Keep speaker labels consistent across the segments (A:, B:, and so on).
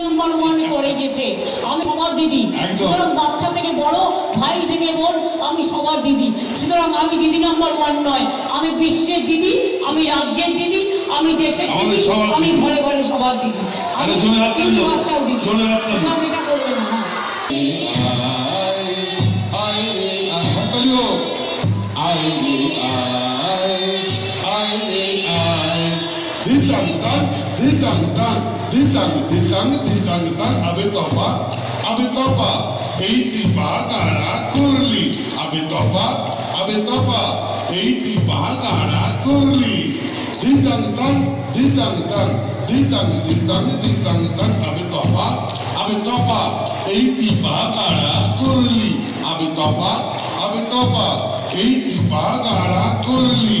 A: Number one করে গেছে আমি সবার দিদি সুতরাং বাচ্চা থেকে বড় ভাই থেকে বোন আমি সবার দিদি সুতরাং আমি দিদি নাম্বার ওয়ান নয় আমি বিশ্বের দিদি আমি রাজ্যের দিদি আমি দেশের দিদি আমি। ঘরে ঘরে সবার দিদি আমি। ভাষাও দিদি এটা করবে না হ্যাঁ।
B: তাং ধিতাং ধিতাং ধিতাং তাং আবে তপা আবে তপা এইটি বাগাড়া করলি আবে তপা আবে তপা এইটি বাগাড়া করলি ধিতাং তাং ধিতাং তাং ধিতাং ধিতাং ধিতাং তাং আবে তপা আবে তপা এইটি বাগাড়া করলি আবে তপা আবে তপা এইটি বাগাড়া করলি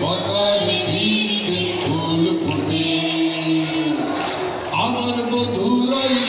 B: পতার পিতে ফুল ফুটে। আমার বধুরাই